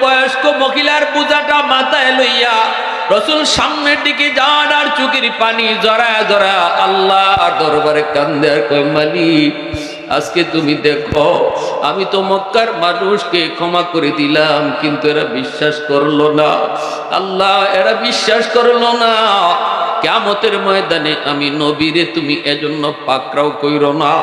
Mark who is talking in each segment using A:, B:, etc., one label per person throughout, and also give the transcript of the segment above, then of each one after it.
A: বয়স্ক মহিলার পূজাটা মাথায় লইয়া রসুল সামনের দিকে যান আর চুকির পানি জরা জরা আল্লাহ দরবারে কান্দে কমালি আজকে তুমি দেখো, আমি তো মক্কার মানুষকে ক্ষমা করে দিলাম, কিন্তু এরা বিশ্বাস করল না। আল্লাহ, এরা বিশ্বাস করল না। কেমতের ময়দানে আমি নবীরে তুমি এজন্য পাকরাও কইর না।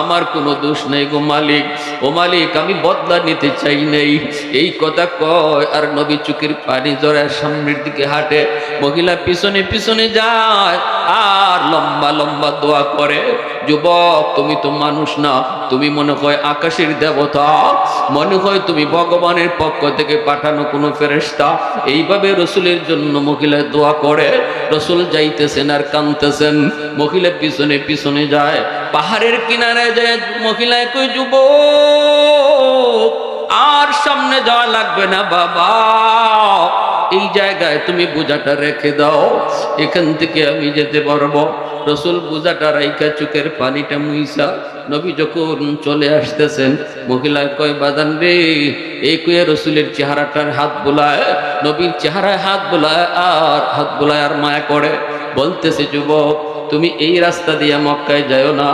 A: আমার কোনো দোষ নেই গো মালিক। ও মালিক, আমি বদলা নিতে চাই নাই। এই কথা কয়, আর নবী চুকির পানি জড়ায় সামনের দিকে হাঁটে। মহিলা পিছনে পিছনে যায়, আর লম্বা লম্বা দোয়া করে, যুবক, তুমি তো মানুষ না তুমি মনে হয় আকাশের দেবতা। মনে হয় তুমি ভগবানের পক্ষ থেকে পাঠানো কোনো ফেরেস্তা এইভাবে রসুলের জন্য মহিলা দোয়া করে। রসুল যাইতেছেন আর কানতেছেন মহিলা পিছনে পিছনে যায়। পাহাড়ের কিনারে যায় মহিলায় কই, যুবক, আর সামনে যাওয়া লাগবে না বাবা। এই জায়গায় তুমি বোঝাটা রেখে দাও। এখান থেকে আমি যেতে পারব। রসুল বুজাটা রাইকা চোখের পানিটা মুইসা। নবী যখন চলে আসতেছেন মহিলা কয় বাদান রে এই কুয়ে রসুলের চেহারাটার হাত বোলায়, নবীর চেহারায় হাত বোলায়, আর হাত বোলায় আর মায়া করে। বলতেছে, যুবক তুমি এই রাস্তা দিয়ে মক্কায় যাও না।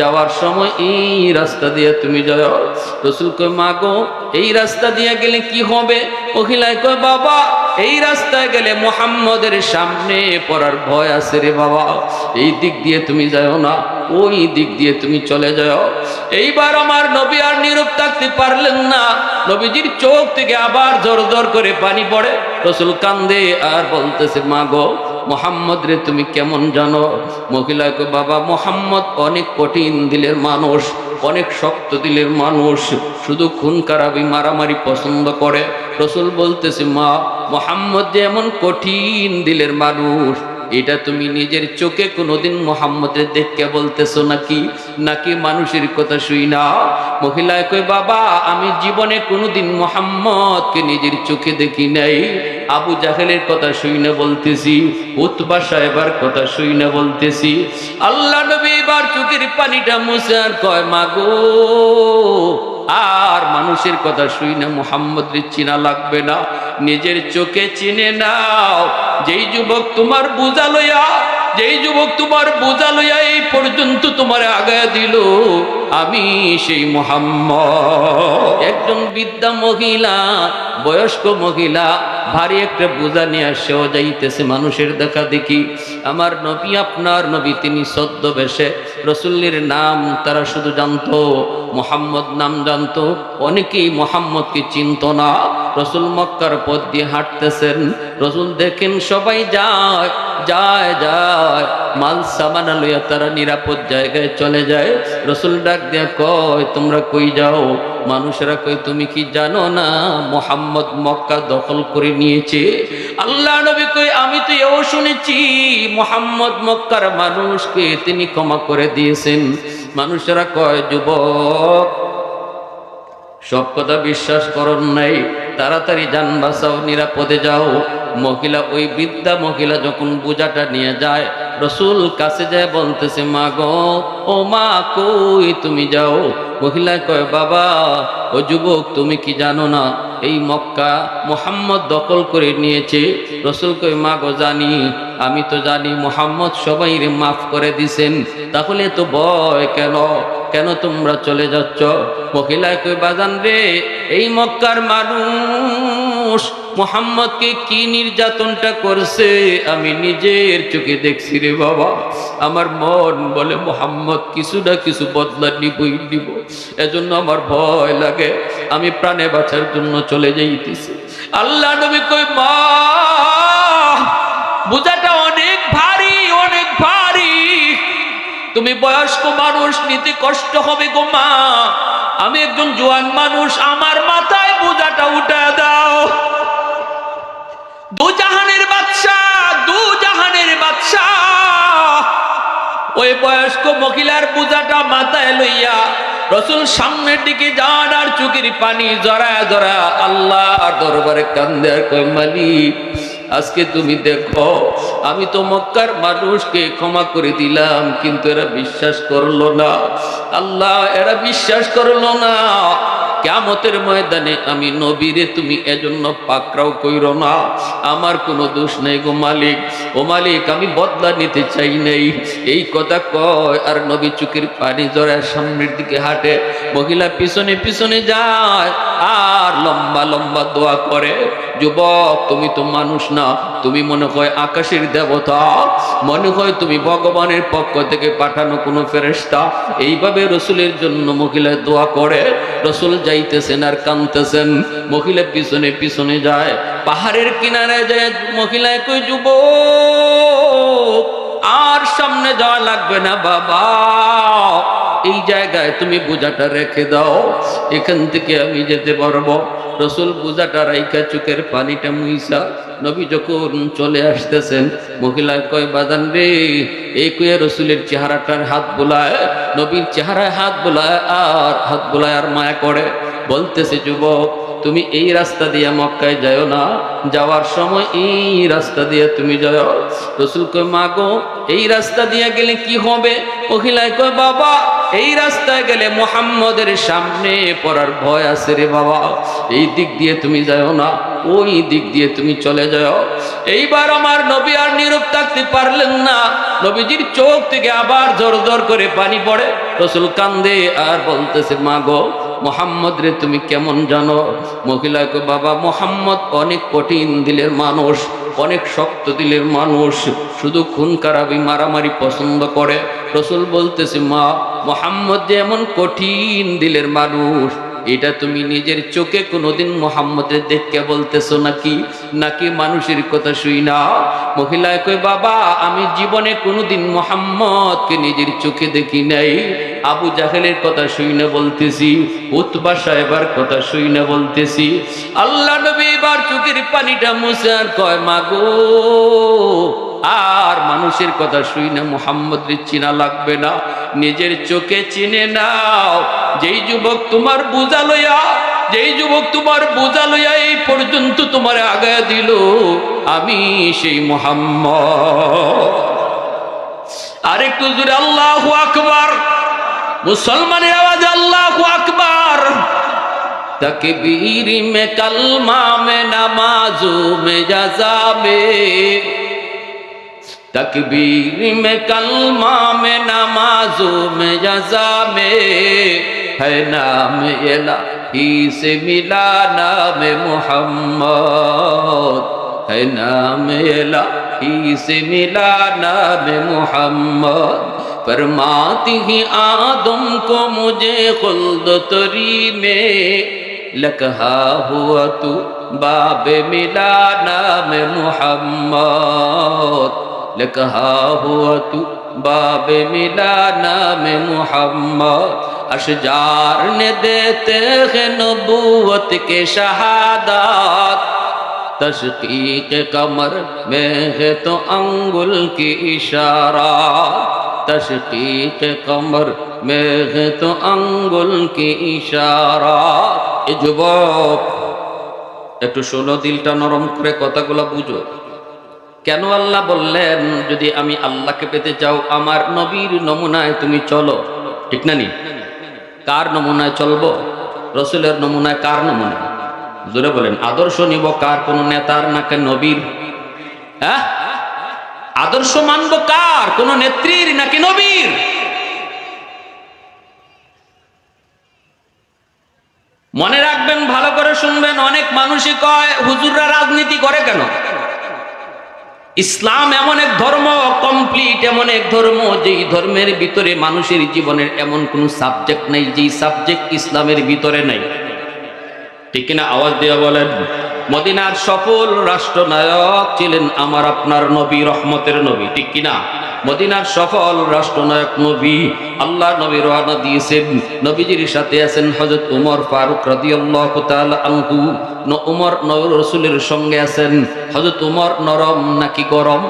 A: যাওয়ার সময় এই রাস্তা দিয়ে তুমি যাও রসুল কয়, মাগো, এই রাস্তা দিয়ে গেলে কি হবে? মহিলায় কয়, বাবা, এই রাস্তায় গেলে মোহাম্মদের সামনে পড়ার ভয় আছে রে বাবা। এই দিক দিয়ে তুমি যাও না, ওই দিক দিয়ে তুমি চলে যাও এইবার আমার নবী আর নীরব থাকতে পারলেন না। নবীজির চোখ থেকে আবার জোর জোর করে পানি পড়ে। রসুল কান্দে আর বলতেছে মা গো মোহাম্মদ রে তুমি কেমন জানো? মহিলাকে বাবা, মোহাম্মদ অনেক কঠিন দিলের মানুষ, অনেক শক্ত দিলের মানুষ, শুধু খুন কারাবি মারামারি পছন্দ করে। রসুল বলতেছে, মা, মোহাম্মদ যে এমন কঠিন দিলের মানুষ এটা তুমি নিজের চোখে কোনোদিন মোহাম্মদের দেখকে বলতেছো নাকি? নাকি মানুষের কথা শুই না? মহিলায় কই বাবা, আমি জীবনে কোনোদিন মোহাম্মদকে নিজের চোখে দেখি নাই। আবু জাহেলের কথা শুই না বলতেছি। উতবা সাহেবার কথা শুই না বলতেছি। আল্লাহ নবী এবার চোখের পানিটা মুসার কয়, মাগো আর মানুষের কথা শুই না মোহাম্মদের চিনা লাগবে না। নিজের চোখে চিনে নাও, যেই যুবক তোমার বোঝা লইয়া যেই যুবক তোমার বোঝা লইয়া এই পর্যন্ত তোমার আগায় দিল, আমি সেই মোহাম্মদ। একজন বিদ্যা মহিলা, বয়স্ক মহিলা, ভারী একটা বোঝা নিয়ে সেও যাইতেছে মানুষের দেখা দেখি। আমার নবী, আপনার নবী, তিনি সদ্য বেশে রসুল্লির নাম তারা শুধু জানতো, মোহাম্মদ নাম জানতো। অনেকেই মোহাম্মদকে চিনত না। রসুল মক্কার পথ দিয়ে হাঁটতেছেন। রসুল দেখেন সবাই যায় যায় যায়। মাল সামানা লইয়া তারা নিরাপদ জায়গায় চলে যায়। রসুল ডাক দিয়া কয়, তোমরা কই যাও? মানুষেরা কই তুমি কি জানো না, মোহাম্মদ মক্কা দখল করে নিয়েছে? আল্লাহ নবী কই আমি তো এও শুনেছি, মোহাম্মদ মক্কার মানুষকে তিনি ক্ষমা করে দিয়েছেন। মানুষেরা কয়, যুবক, সব কথা বিশ্বাস করন নাই। তাড়াতাড়ি যান বাঁচাও নিরাপদে যাও। মহিলা ওই বৃদ্ধা মহিলা যখন বোঝাটা নিয়ে যায় রসুল কাছে যায় বলতেছে মা গো ও মা কই তুমি যাও? মহিলা কয়, বাবা, ও যুবক তুমি কি জানো না, এই মক্কা মোহাম্মদ দখল করে নিয়েছে। রসুল কই মা গো জানি, আমি তো জানি মোহাম্মদ সবাই মাফ করে দিছেন, তাহলে তো ভয় কেন কেন তোমরা চলে যাচ্ছ? মহিলায় কই বাজান রে, এই মক্কার মানুষ মোহাম্মদকে কি নির্যাতনটা করছে, আমি নিজের চোখে দেখছি রে বাবা। আমার মন বলে, মোহাম্মদ, কিছু না কিছু বদলা নিবই, নিব। এজন্য আমার ভয় লাগে। আমি প্রাণে বাঁচার জন্য চলে যাইতেছি। আল্লাহ নবী কই মা, বোঝাটা অনেক ভারী অনেক ভারী। তুমি বয়স্ক মানুষ, নিতে কষ্ট হবে গো মা। আমি একজন জোয়ান মানুষ, আমার মাথায় বোঝাটা উঠা দাও। দু জাহানের বাচ্চা দু জাহানের বাচ্চা ওই বয়স্ক মহিলার বোঝাটা মাথায় লইয়া রসুল সামনের দিকে যান আর চুকির পানি জরা জরা আল্লাহ দরবারে কান্দে আর আজকে তুমি দেখো, আমি তো মক্কার মানুষকে ক্ষমা করে দিলাম, কিন্তু এরা বিশ্বাস করল না। আল্লাহ, এরা বিশ্বাস করল না। কেমতের ময়দানে আমি নবীরে তুমি এজন্য পাকড়াও কইর না। আমার কোনো দোষ নেই গো মালিক। ও মালিক, আমি বদলা নিতে চাই নাই। এই কথা কয়, আর নবী চুকির পানি জড়ায় সামনের দিকে হাঁটে। মহিলা পিছনে পিছনে যায়, আর লম্বা লম্বা দোয়া করে, যুবক, তুমি তো মানুষ না। তুমি মনে হয় আকাশের দেবতা। মনে হয় তুমি ভগবানের পক্ষ থেকে পাঠানো কোনো ফেরেস্তা এইভাবে রসুলের জন্য মহিলা দোয়া করে। রসুল যাইতেছেন আর কানতেছেন, মহিলা পিছনে পিছনে যায়, পাহাড়ের কিনারে যায়, মহিলায় কই যুব আর সামনে যাওয়া লাগবে না বাবা। এই জায়গায় তুমি বোঝাটা রেখে দাও, এখান থেকে আমি যেতে পারব। রসুল বোঝাটা রাইকা চোখের পানিটা মুইসা, নবী যখন চলে আসতেছেন মহিলা কয়, বাদান রে, এই কুয়ে রসুলের চেহারাটার হাত বোলায়, নবীর চেহারায় হাত বোলায় আর, হাত বোলায় আর মায়া করে। বলতেছে, যুবক, তুমি এই রাস্তা দিয়ে মক্কায় যাও না। যাওয়ার সময় এই রাস্তা দিয়ে তুমি যাও রসুল কয়, মা গো, এই রাস্তা দিয়ে গেলে কি হবে? মহিলায় কয়, বাবা, এই রাস্তায় গেলে মোহাম্মদের সামনে পড়ার ভয় আছে রে বাবা। এই দিক দিয়ে তুমি যাও না, ওই দিক দিয়ে তুমি চলে যাও এইবার আমার নবী আর নীরব থাকতে পারলেন না। নবীজির চোখ থেকে আবার জোর জোর করে পানি পড়ে। রসুল কান্দে আর বলতেছে, মা গো মোহাম্মদ রে, তুমি কেমন জানো? মহিলাকে বাবা, মোহাম্মদ অনেক কঠিন দিলের মানুষ, অনেক শক্ত দিলের মানুষ, শুধু খুন কারাবি মারামারি পছন্দ করে। রসুল বলতেছে, মা, মোহাম্মদ যে এমন কঠিন দিলের মানুষ, এটা তুমি নিজের চোখে কোনোদিন মোহাম্মদের দেখকে বলতেছো নাকি? নাকি মানুষের কথা শুই না? মহিলায় কই বাবা, আমি জীবনে কোনোদিন মোহাম্মদকে নিজের চোখে দেখি নাই। আবু জাহেলের কথা শুই না বলতেছি, উতবা সাহেবার কথা শুই না বলতেছি। আল্লাহ নবী এবার চোখের পানিটা মুছে আর কয়, মাগো, আর মানুষের কথা শুই না, মোহাম্মদের চিনা লাগবে না। নিজের চোখে চিনে নাও। যেই যুবক তোমার বোঝা লইয়া যেই যুবক তোমার বোঝা লইয়া এই পর্যন্ত তোমার আগায় দিল, আমি সেই মোহাম্মদ। আরেকটু জুড়ে আল্লাহ আকবর। মুসলমানের আওয়াজ আল্লাহ আকবর। তাকে বীর মে কালমা মে নামাজ মে যাবে তাকে বীর মে কালমা মে নামাজ মে যাবে है নাম এলা ہی سے ملا نام محمد، ہے نام الہی سے ملا نام محمد۔ فرماتی ہی آدم کو مجھے خلد تری میں لکھا ہوا تو باب ملا نام محمد۔ لکھا ہوا تو باب ملا نام محمد۔ अशजार ने देते हैं नबूवत के शहादात तशकीक कमर में है तो अंगुल की इशारा तशकीक कमर में है तो अंगुल की इशारा এ যুবক একটু শোনো দিলটা নরম করে কথাগুলো বুঝো কেন আল্লাহ বললেন যদি আমি আল্লাহকে পেতে চাও আমার নবীর নমুনায় তুমি চলো ঠিক না নি কার নমুনায় চলবো? রসুলের নমুনায় কার নমুনা? জোরে বলেন, আদর্শ নিব কার? কোন নেতার নাকি নবীর? হ্যাঁ? আদর্শ মানব কার? কোন নেত্রীর নাকি নবীর? মনে রাখবেন, ভালো করে শুনবেন, অনেক মানুষই কয়, হুজুররা রাজনীতি করে কেন? ইসলাম এমন এক ধর্ম কমপ্লিট এমন এক ধর্ম, যেই ধর্মের ভিতরে মানুষের জীবনের এমন কোন সাবজেক্ট নেই, যেই সাবজেক্ট ইসলামের ভিতরে নেই। ঠিক না আওয়াজ দেওয়া বলেন? মদিনার সফল রাষ্ট্রনায়ক ছিলেন আমার আপনার নবী, রহমতের নবী, ঠিক কিনা? মদিনার সফল রাষ্ট্রনায়ক নবী আল্লাহ নবী রওনা দিয়েছেন। নবীজির সাথে আছেন হযরত উমর ফারুক তাআলা আনহু। উমর নবী রসুলের সঙ্গে আছেন। হযরত উমর নরম নাকি গরম?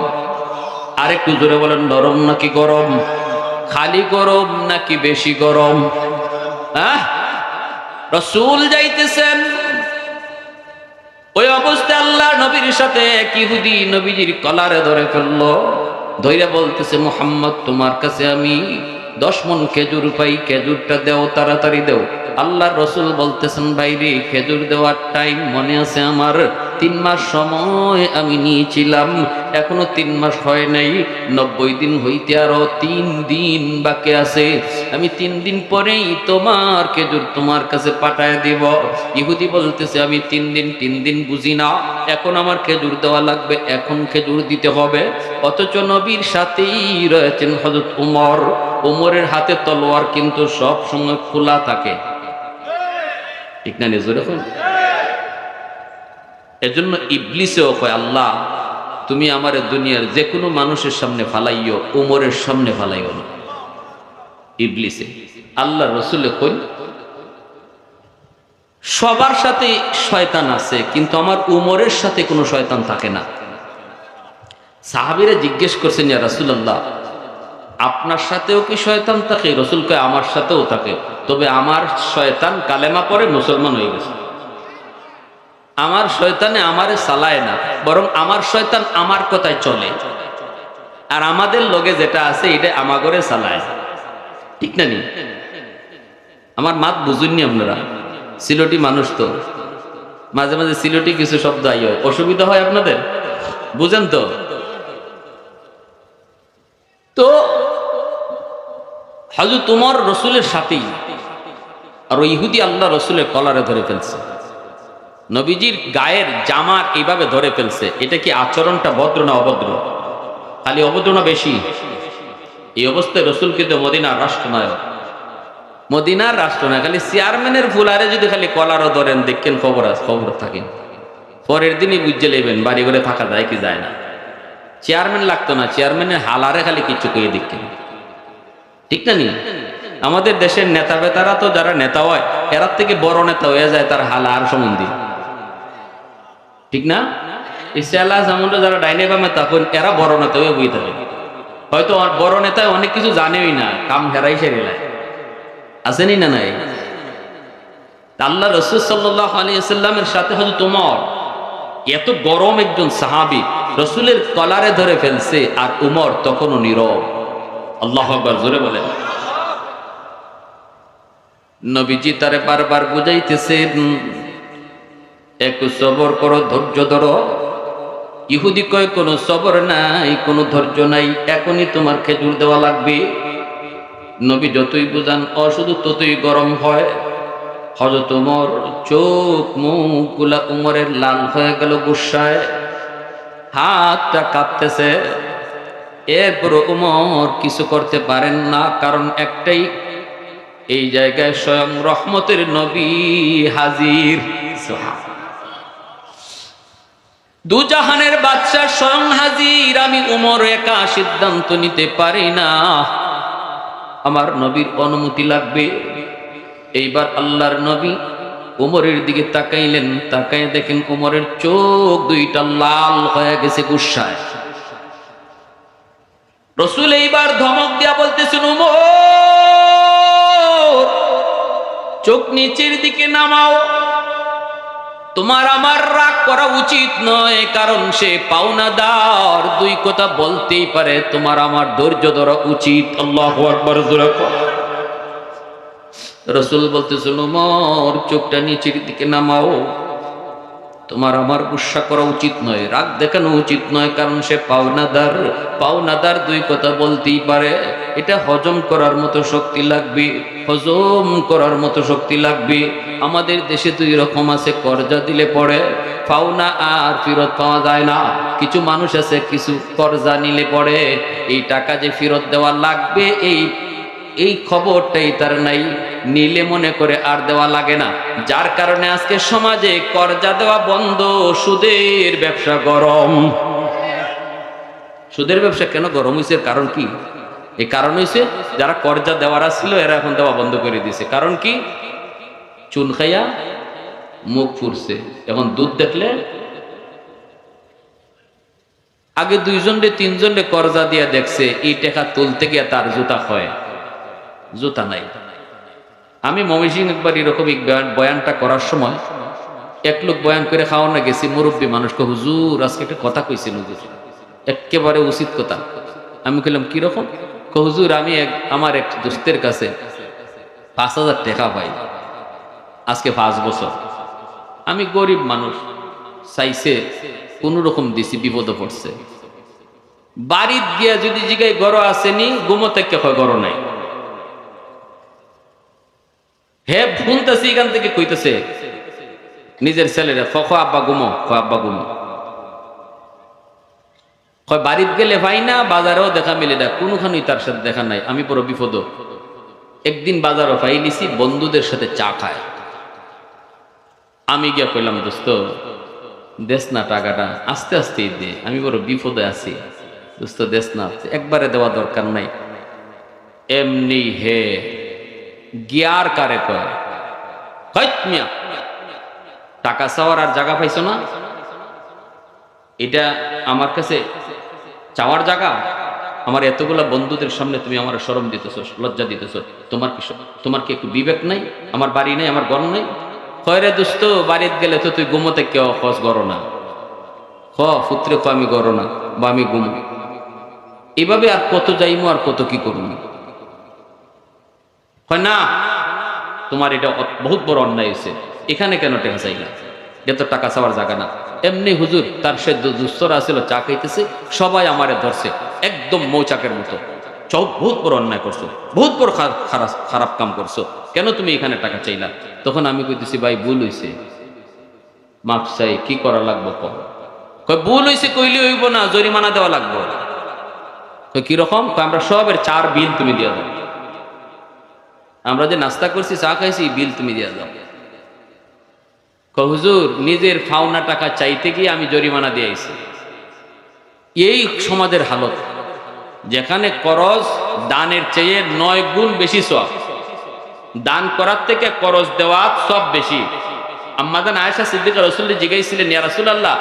A: আরেকটু জোরে বলেন, নরম নাকি গরম? খালি গরম নাকি বেশি গরম? হ্যাঁ রসুল যাইতেছেন। ওই অবস্থায় আল্লাহ নবীর সাথে এক ইহুদি নবীজির কলারে ধরে ফেলল। ধৈর্য বলতেছে, মোহাম্মদ, তোমার কাছে আমি দশ মন খেজুর পাই, খেজুরটা দেও, তাড়াতাড়ি দেও। আল্লাহ রসুল বলতেছেন বাইরে খেজুর দেওয়ার টাইম মনে আছে আমার? তিন মাস সময় আমি নিয়েছিলাম। এখনও তিন মাস হয় নাই। নব্বই দিন হইতে আরও তিন দিন বাকি আছে। আমি তিন দিন পরেই তোমার খেজুর তোমার কাছে পাঠায় দিব। ইহুদি বলতেছে, আমি তিন দিন তিন দিন বুঝি না। এখন আমার খেজুর দেওয়া লাগবে। এখন খেজুর দিতে হবে। অথচ নবীর সাথেই রয়েছেন হজরত উমর। উমরের হাতে তলোয়ার কিন্তু সব সময় খোলা থাকে। ঠিক না নিজের এজন্য ইবলিসেও কয়, আল্লাহ, তুমি আমার দুনিয়ার যে কোনো মানুষের সামনে ফালাইও উমরের সামনে ফালাইও না। ইবলিসে আল্লাহ রসুলে কই, সবার সাথে শয়তান আছে, কিন্তু আমার উমরের সাথে কোনো শয়তান থাকে না। সাহাবিরা জিজ্ঞেস করছেন, ইয়া রাসুলাল্লাহ, আপনার সাথেও কি শয়তান থাকে? রসুল কয়, আমার সাথেও থাকে। তবে আমার শয়তান কালেমা পরে মুসলমান হয়ে গেছে। আমার শয়তানে আমারে চালায় না, বরং আমার শয়তান আমার কথায় চলে। আর আমাদের লগে যেটা আছে, এটা আমাগরে চালায়। ঠিক না নি? আমার মাত বুঝুননি আপনারা? সিলোটি মানুষ তো। মাঝে মাঝে সিলোটি কিছু শব্দ আই অসুবিধা হয় আপনাদের? বুঝেন তো। তো হাজু তোমার রসুলের সাথেই, আর ইহুদি আল্লাহ রসুলের কলারে ধরে ফেলছে। নবীজির গায়ের জামার এইভাবে ধরে ফেলছে। এটা কি আচরণটা ভদ্র না অভদ্র? খালি অভদ্র না বেশি? এই অবস্থায় রসুল কিন্তু মদিনার রাষ্ট্রনায়ক। মদিনার রাষ্ট্রনায়ক, খালি চেয়ারম্যানের ফুলারে যদি খালি কলারও ধরেন, দেখেন খবর খবর থাকেন পরের দিনই বুঝে নেবেন বাড়ি ঘরে থাকা যায় কি যায় না। চেয়ারম্যান লাগতো না, চেয়ারম্যানের হালারে খালি কিছু কয়ে দেখেন। ঠিক না নি? আমাদের দেশের নেতা বেতারা তো যারা নেতা হয়, এরার থেকে বড় নেতা হয়ে যায় তার হালা আর সম্বন্ধী। ঠিক না? ইসরায়েল্লাহ জামুনটা যারা ডাইনে বামে, তখন এরা বড় নেতা হয়ে বই থাকে হয়তো বড় নেতা অনেক কিছু জানেই না, কাম হেরাই সেরিলায় আসেনি না নাই? আল্লাহ রসুল সাল্লাহ আলিয়াল্লামের সাথে হয়তো তোমার এত গরম একজন সাহাবি রসুলের কলারে ধরে ফেলছে আর উমর তখনও নীরব। আল্লাহ আকবর, জোরে বলেন। নবীজি তারে বারবার বুঝাইতেছেন একটু সবর করো, ধৈর্য ধরো। ইহুদি কয়, কোনো সবর নাই, কোনো ধৈর্য নাই, এখনই তোমার খেজুর দেওয়া লাগবে। নবী যতই বুঝান, অশুধু ততই গরম হয়। হজরত উমর চোখ মুখগুলা উমরের লাল হয়ে গেল গুসায়। হাতটা কাঁপতেছে। এরপর উমর কিছু করতে পারেন না, কারণ একটাই, এই জায়গায় স্বয়ং রহমতের নবী হাজির। দুজাহানের বাচ্চা স্বয়ং হাজির। আমি উমর একা সিদ্ধান্ত নিতে পারি না। আমার নবীর অনুমতি লাগবে। এইবার আল্লাহর নবী উমরের দিকে তাকাইলেন। তাকাই দেখেন উমরের চোখ দুইটা লাল হয়ে গেছে গুসায়। রসুল এইবার ধমক দিয়া বলতেছেন, উমর, চোখ নিচের দিকে নামাও। তোমার আমার রাগ করা উচিত নয়, কারণ সে পাওনাদার। দুই কথা বলতেই পারে, তোমার আমার ধৈর্য ধরা উচিত। আল্লাহ রসুল বলতেছিল মর চোখটা নিচের দিকে নামাও। তোমার আমার গুসা করা উচিত নয়, রাগ দেখানো উচিত নয়, কারণ সে পাওনাদার। পাওনাদার দুই কথা বলতেই পারে। এটা হজম করার মতো শক্তি লাগবে, হজম করার মতো শক্তি লাগবে। আমাদের দেশে দুই রকম আছে, কর্জা দিলে পড়ে পাওনা আর ফেরত পাওয়া যায় না। কিছু মানুষ আছে, কিছু কর্জা নিলে পড়ে, এই টাকা যে ফেরত দেওয়া লাগবে, এই এই খবরটাই তার নাই। নিলে মনে করে আর দেওয়া লাগে না। যার কারণে আজকে সমাজে কর্জা দেওয়া বন্ধ, সুদের ব্যবসা গরম। সুদের ব্যবসা কেন গরম হয়েছে কারণ কি? এই কারণ হয়েছে যারা কর্জা দেওয়ার ছিল এরা এখন দেওয়া বন্ধ করে দিয়েছে কারণ কি? চুন খাইয়া মুখ ফুরছে। এখন দুধ দেখলে আগে দুইজনরে, তিনজনরে কর্জা দিয়ে দেখছে, এই টাকা তুলতে গিয়ে তার জুতা হয় জুতা নাই। আমি মমিসিং একবার এরকম বয়ানটা করার সময় এক লোক বয়ান করে খাওয়া না গেছি, মুরব্বী মানুষকে, হুজুর, আজকে একটা কথা হুজুর। একেবারে উচিত কথা। আমি কইলাম, কীরকম? হুজুর, আমি এক, আমার এক দোস্তের কাছে পাঁচ হাজার টাকা পাই। আজকে পাঁচ বছর। আমি গরিব মানুষ। চাইছে কোন রকম দিছি, বিপদে পড়ছে। বাড়িত গিয়া যদি জিগাই গড় আসেনি গুমো থেকে হয় গড় নাই। হে শুনতেছি, এখান থেকে কইতেছে, নিজের ছেলেরা খ খ, আব্বা, গুমো, খ, আব্বা, গুমো। হয় বাড়িত গেলে ভাই না, বাজারেও দেখা মিলে না, কোনোখানেই তার সাথে দেখা নাই, আমি পুরো বিপদ একদিন বাজারও পাই নিছি, বন্ধুদের সাথে চা খায়। আমি গিয়া কইলাম, দোস্ত দেশ না টাকাটা, আস্তে আস্তে দে, আমি বড় বিপদে আছি। দোস্ত দেশ না, একবারে দেওয়া দরকার নাই। এমনি হে গিয়ার কারে কয় টাকা চাওয়ার আর জায়গা পাইছো না? এটা আমার কাছে চাওয়ার জায়গা? আমার এতগুলা বন্ধুদের সামনে তুমি আমার সরম দিতেছ, লজ্জা দিতেছ। তোমার কি তোমার কি একটু বিবেক নাই? আমার বাড়ি নাই, আমার ঘর নাই? খয়রে দোস্ত, বাড়িতে গেলে তো তুই ঘুমোতে কেউ খস গর না। খ পুত্রে খ আমি গর না, বা আমি গুম এভাবে আর কত যাইমো আর কত কি হয় না, তোমার এটা বহুত বড় অন্যায় হয়েছে এখানে কেন টাকা চাইলা এটা টাকা চাওয়ার জায়গা না। এমনি হুজুর, তার সে দুস্তরা ছিল চা খাইতেছে, সবাই আমারে ধরছে, একদম মৌচাকের মতো। চৌ বহুত বড় অন্যায় করছ, বহুত বড় খারাপ কাম করছ। কেন তুমি এখানে টাকা চাইলা? তখন আমি কইতেছি, ভাই, ভুল হইছে। মাফ চাই, কি করা লাগবো কম ভুল হইছে কইলে হইব না, জরিমানা দেওয়া লাগবো। কীরকম আমরা সবের চার বিল তুমি দিয়ে দাও। আমরা যে নাস্তা করছি, চা খাইছি, বিল তুমি দিয়ে দাও। হুজুর, নিজের ফাওনা টাকা চাইতে গিয়ে আমি জরিমানা দিয়ে আইছি। এই সমাজের হালত, যেখানে করজ দানের চেয়ে নয় গুণ বেশি সব দান করার থেকে করজ দেওয়া সব বেশি। আম্মাদান আয়েশা সিদ্দিকা রসুল্লি জিগাইছিলেন রাসুল আল্লাহ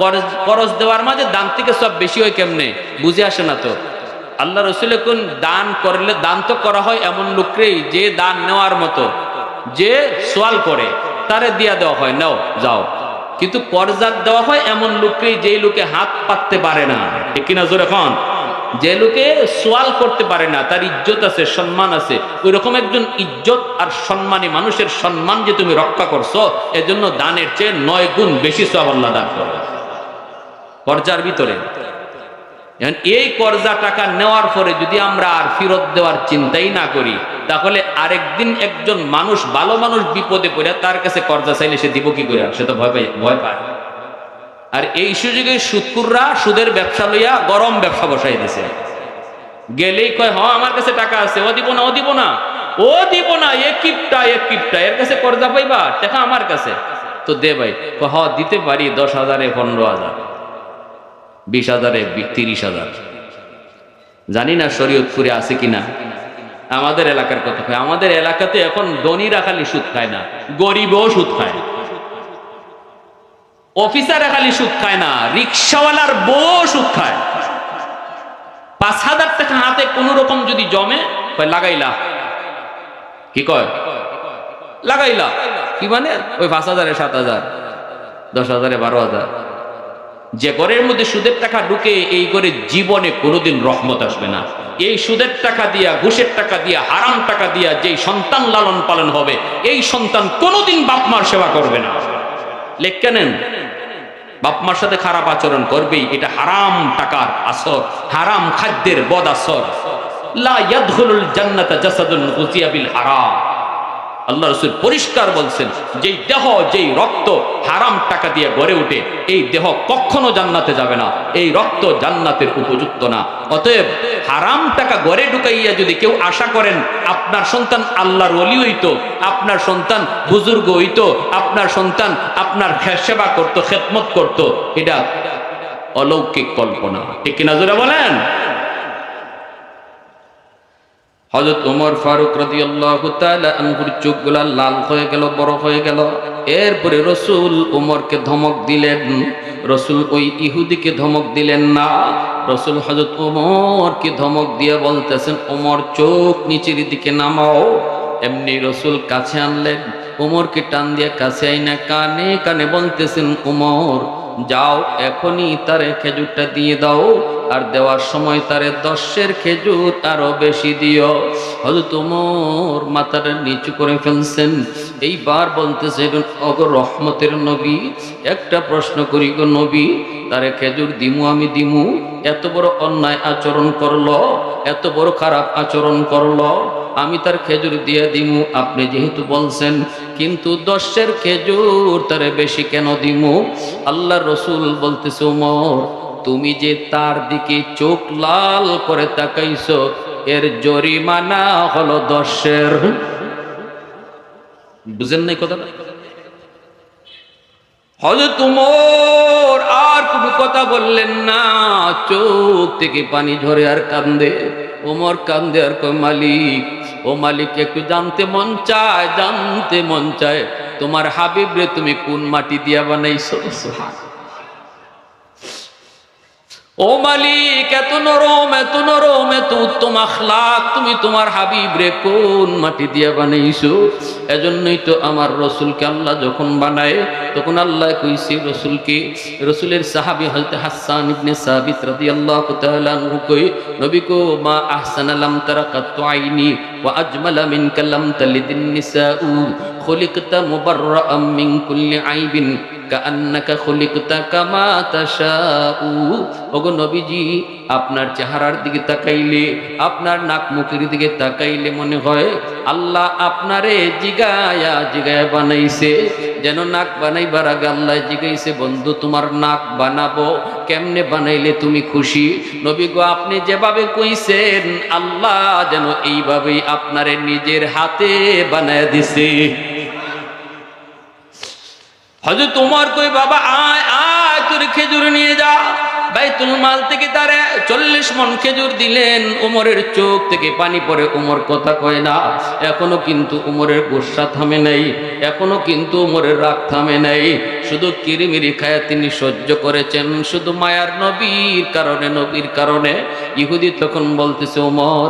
A: করজ করজ দেওয়ার মাঝে দান থেকে সব বেশি হয় কেমনে? বুঝে আসে না তো? আল্লাহ রসুল কোন দান করলে, দান তো করা হয় এমন লোকরেই যে দান নেওয়ার মতো, যে সোয়াল করে। তারে দিয়া দেওয়া হয়, নাও, যাও। কিন্তু করজাত দেওয়া হয় এমন লোককেই যেই লোকে হাত পাততে পারে না। ঠিক কিনা জোর এখন যে লোকে সোয়াল করতে পারে না, তার ইজ্জত আছে, সম্মান আছে। ওই রকম একজন ইজ্জত আর সম্মানী মানুষের সম্মান যে তুমি রক্ষা করছ, এজন্য দানের চেয়ে নয় গুণ বেশি সব আল্লাহ দান করো কর্জার ভিতরে। এই কর্জা টাকা নেওয়ার পরে যদি আমরা আর ফেরত দেওয়ার চিন্তাই না করি তাহলে আরেকদিন একজন মানুষ, ভালো মানুষ বিপদে পড়ে, তার কাছে কর্জা চাইলে সে দিব কি করে? সে তো ভয় পায় ভয় পায়। আর এই সুযোগে সুদকুররা সুদের ব্যবসা লইয়া গরম ব্যবসা বসাই দিছে। গেলেই কয় হ আমার কাছে টাকা আছে, ও দিব না, ও দিব না। ও দিব না এ কিপটা এ কিপটা এর কাছে কর্জা পাইবা, টাকা আমার কাছে। তো দে ভাই হ দিতে পারি, দশ হাজারে, পনেরো হাজার, বিশ হাজারে, তিরিশ হাজার। জানি না শরীয়তপুরে আছে কিনা। আমাদের এলাকার কথা কয়। আমাদের এলাকাতে এখন ধনীরা খালি সুদ খায় না, গরিবও সুদ খায় অফিসার খালি সুদ খায় না, রিক্সাওয়ালার বউ সুদ খায়। পাঁচ হাজার টাকা হাতে কোন রকম যদি জমে লাগাইলা। কি কয়? লাগাইলা। কি মানে? ওই পাঁচ হাজারে সাত হাজার, দশ হাজারে বারো হাজার। যে ঘরের মধ্যে সুদের টাকা ঢুকে এই করে জীবনে কোনোদিন রহমত আসবে না। এই সুদের টাকা দিয়া, ঘুষের টাকা দিয়া, হারাম টাকা দিয়া যেই সন্তান লালন পালন হবে, এই সন্তান কোনোদিন বাপ মার সেবা করবে না। লেখকে নেন বাপ মার সাথে খারাপ আচরণ করবেই, এটা হারাম টাকার আসর, হারাম খাদ্যের বদ আসর। লা ইয়াদখুলুল জান্নাতা জাসাদুন বিল হারাম। আল্লাহ রসুল পরিষ্কার বলছেন, যেই দেহ, যেই রক্ত হারাম টাকা দিয়ে গড়ে ওঠে, এই দেহ কখনো জান্নাতে যাবে না, এই রক্ত জান্নাতের উপযুক্ত না। অতএব হারাম টাকা গড়ে ঢুকাইয়া যদি কেউ আশা করেন, আপনার সন্তান আল্লাহর অলি হইতো, আপনার সন্তান বুজুর্গ হইত, আপনার সন্তান আপনার সেবা করত, খেদমত করত, এটা অলৌকিক কল্পনা। ঠিক কিনা জোরে বলেন? হজরত উমর ফারুক রাদিয়াল্লাহু তাআলা আনহুর চোখগুলা লাল হয়ে গেল, বড় হয়ে গেল। এরপরে রসুল উমরকে ধমক দিলেন। রসুল ওই ইহুদিকে ধমক দিলেন না। রসুল হজরত উমরকে ধমক দিয়ে বলতেছেন, উমর, চোখ নিচের দিকে নামাও। এমনি রসুল কাছে আনলেন। উমরকে টান দিয়ে কাছে আইনা কানে কানে বলতেছেন, উমর যাও, এখনই তারে খেজুরটা দিয়ে দাও, আর দেওয়ার সময় তারে দশের খেজুর আরও বেশি দিও। হয়তো তোমার মাথাটা নিচু করে ফেলছেন। এইবার বলতেছে অগর রহমতের নবী, একটা প্রশ্ন করি, গো নবী, তারে খেজুর দিমু, আমি দিমু? এত বড় অন্যায় আচরণ করল, এত বড় খারাপ আচরণ করল আমি তার খেজুর দিয়ে দিমু, আপনি যেহেতু বলছেন, কিন্তু দশের খেজুর তারে বেশি কেন দিমু? আল্লাহ রসুল বলতেছে উমর তুমি যে তার দিকে চোখ লাল করে তাকাইছো, এর জরিমানা হলো দশের। বুঝেন নাই কথা হজরত উমর আর কোনো কথা বললেন না। চোখ থেকে পানি ঝরে আর কান্দে। ওমর কান্দে আর কয়, মালিক ও মালিক, একটু জানতে মন চায়, জানতে মন চায়, তোমার হাবিব রে তুমি কোন মাটি দিয়া বানাইছো? ও মালিক, এত নরম এত নরম, এত উত্তম আখলাক তুমি তোমার হাবিব রে কোন মাটি দিয়ে বানাইছো? এজন্যই তো আমার রসুলকে আল্লাহ যখন বানায়, তখন আল্লাহ কইছে, রসুলকে, রসুলের সাহাবি হযরত হাসান ইবনে সাবিত রাদিয়াল্লাহু তাআলা আনহু কই, নবী কো মা আহসানা লাম তারাকাত আইনি ওয়া আজমালা মিনকা লাম তালিদিন নিসাউ। খুলিকতা মুবাররাআম মিন কুল্লি আইবিন কান্নাকা খুলিকতা কামা তাশাউ। ওগো নবীজি, আপনার চেহারার দিকে তাকাইলে, আপনার নাক মুখের দিকে তাকাইলে মনে হয় আল্লাহ আপনারে জিগায়া জিগায়া বানাইছে। যেন নাক বানাইবার আগে আল্লাহ জিগাইছে, বন্ধু, তোমার নাক বানাবো। কেমনে বানাইলে তুমি খুশি? নবী গো, আপনি যেভাবে কইছেন, আল্লাহ যেন এইভাবেই আপনারে নিজের হাতে বানায় দিছে। হজরত তোমার কই, বাবা, আয় আয়, তোর খেজুর নিয়ে যা। বাইতুল মাল থেকে তারে চল্লিশ মন খেজুর দিলেন। উমরের চোখ থেকে পানি পরে উমর কথা কয় না, এখনও কিন্তু উমরের গোসা থামে নাই, এখনও কিন্তু উমরের রাগ থামে নাই। শুধু কিরিমিরি খায় তিনি সহ্য করেছেন, শুধু মায়ার নবীর কারণে নবীর কারণে। ইহুদি তখন বলতেছে, উমর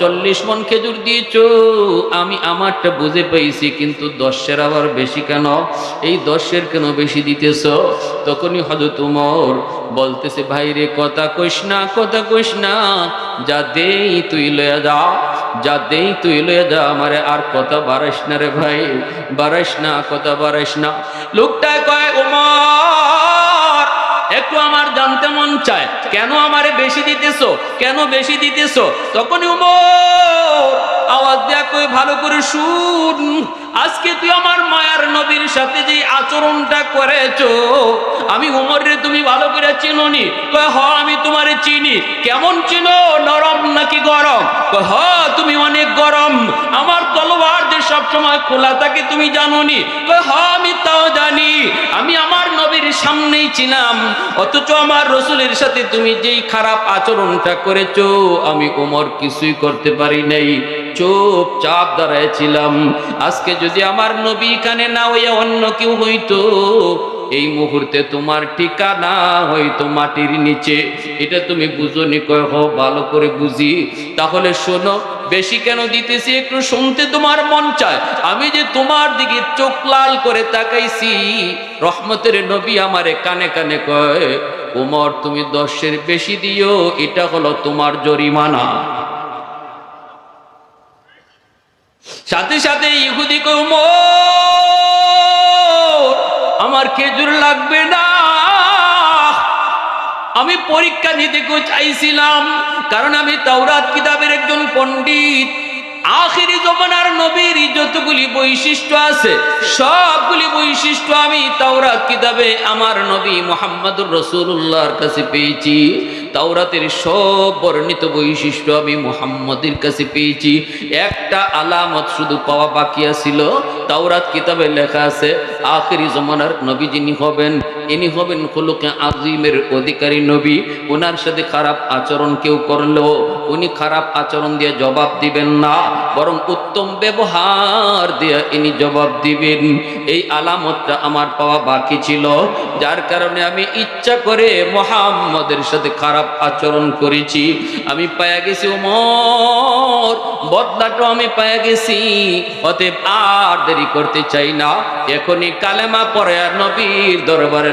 A: চল্লিশ মন খেজুর দিয়েছ? আমি আমারটা বুঝে পেয়েছি, কিন্তু দশের আবার বেশি কেন? এই দশের কেন বেশি দিতেছ? তখনই হজরত উমর বলতেছে ভাই রে কথা কইস না, কথা কইস না। যা দেই তুই লয়া যা যা দেই তুই লয়ে যা, আমারে আর কথা বাড়াইস না রে ভাই, বাড়াইস না, কথা বাড়াইস না। লোকটা কয়, উমর একটু আমার জানতে মন চায়, কেন আমারে বেশি দিতেছো? কেন বেশি দিতেছো? উমর আওয়াজ দেয়া কই ভালো করে শুন, আজকে তুই আমার মায়ার নবীর সাথে যে আচরণটা করেছ, আমি উমরে তুমি ভালো করে চিনোনি? কয়, হ, আমি তোমারে চিনি। কেমন চিনো? নরম নাকি গরম? হ, তুমি অনেক গরম। আমার তলোয়ার যে সব সময় খোলা থাকে তুমি জানোনি। কয়, হ, আমি তাও জানি। আমি আমার নবীর সামনেই ছিলাম। অথচ আমার রসুলের সাথে তুমি যেই খারাপ আচরণটা করেছ, আমি উমর কিছুই করতে পারি নাই। চোখ চাপ দাঁড়াইছিলাম। আজকে যদি আমার নবী কানে না হইয়া অন্য কেউ হইতো, এই মুহূর্তে তোমার ঠিকানা হয়তো মাটির নিচে। এটা তুমি বুঝনি কয়, হো, ভালো করে বুঝি। তাহলে শোনো বেশি কেন দিতেছি একটু শুনতে তোমার মন চায়। আমি যে তোমার দিকে চোখ লাল করে তাকাইছি, রহমতের নবী আমারে কানে কানে কয়, উমর তুমি দশের বেশি দিও, এটা হলো তোমার জরিমানা। সাথে সাথে ইহুদি কৌমর আমার খেজুর লাগবে না। আমি পরীক্ষা নিতে চাইছিলাম, কারণ আমি তাওরাত কিতাবের একজন পণ্ডিত। আখিরি জমানার নবীর যতগুলি বৈশিষ্ট্য আছে, সবগুলি বৈশিষ্ট্য আমি তাওরাত কিতাবে আমার নবী মোহাম্মদুর রসুল্লাহর কাছে পেয়েছি। তাওরাতের সব বর্ণিত বৈশিষ্ট্য আমি মোহাম্মদের কাছে পেয়েছি। একটা আলামত শুধু পাওয়া বাকি ছিল তাওরাত কিতাবে লেখা আছে, আখেরি জমানার নবী যিনি হবেন ইনি হবেন খুলুকে আজিমের অধিকারী নবী। ওনার সাথে খারাপ আচরণ কেউ করলেও উনি খারাপ আচরণ দিয়ে জবাব দিবেন না, বরং উত্তম ব্যবহার দিয়ে ইনি জবাব দিবেন। এই আলামতটা আমার পাওয়া বাকি ছিল, যার কারণে আমি ইচ্ছা করে মোহাম্মদের সাথে খারাপ আচরণ করেছি। আমি পায়া গেছি ওমর বদলাটাও আমি পায়া গেছি, অতএব আর দেরি করতে চাই না। এখনই কালেমা পরে নবীর দরবারে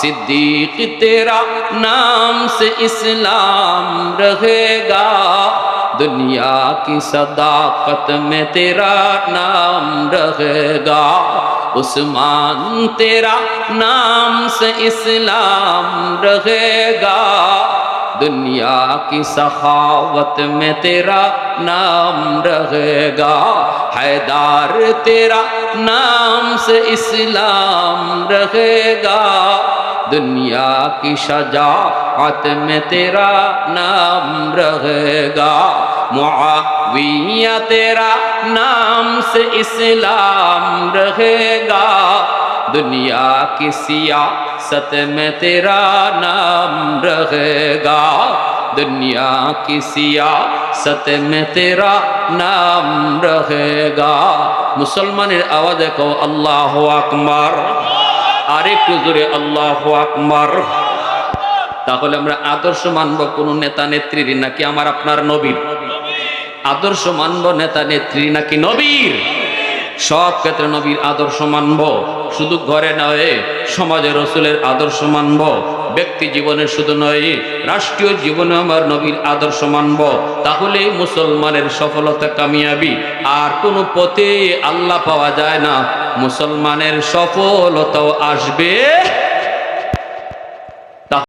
A: صدیق تیرا نام سے اسلام رہے گا۔ دنیا کی صداقت میں تیرا نام رہے گا۔ عثمان تیرا نام سے اسلام رہے گا۔ دنیا کی سخاوت میں تیرا نام رہے گا۔ حیدار تیرا نام سے اسلام رہے گا۔ दुनिया की शजाअत में तेरा नाम रहेगा मुआविया तेरा नाम से इस्लाम रहेगा दुनिया की सियासत में तेरा नाम रहेगा दुनिया की सियासत में तेरा नाम रहेगा মুসলমানের আওয়াজে কো আল্লাহ আকবার আরেকটু জোরে আল্লাহ আকমার তাহলে আমরা আদর্শ মানব কোন নেতা নেত্রীর নাকি আমার আপনার নবীর? আদর্শ মানব নেতা নেত্রী নাকি নবীর? সব ক্ষেত্রে নবীর আদর্শ মানব। শুধু ঘরে নয়, সমাজে রসুলের আদর্শ মানব। ব্যক্তি জীবনে শুধু নয়, রাষ্ট্রীয় জীবনে আমার নবীর আদর্শ মানব। তাহলে মুসলমানের সফলতা কামিয়াবি। আর কোনো পথে আল্লাহ পাওয়া যায় না। মুসলমানের সফলতাও আসবে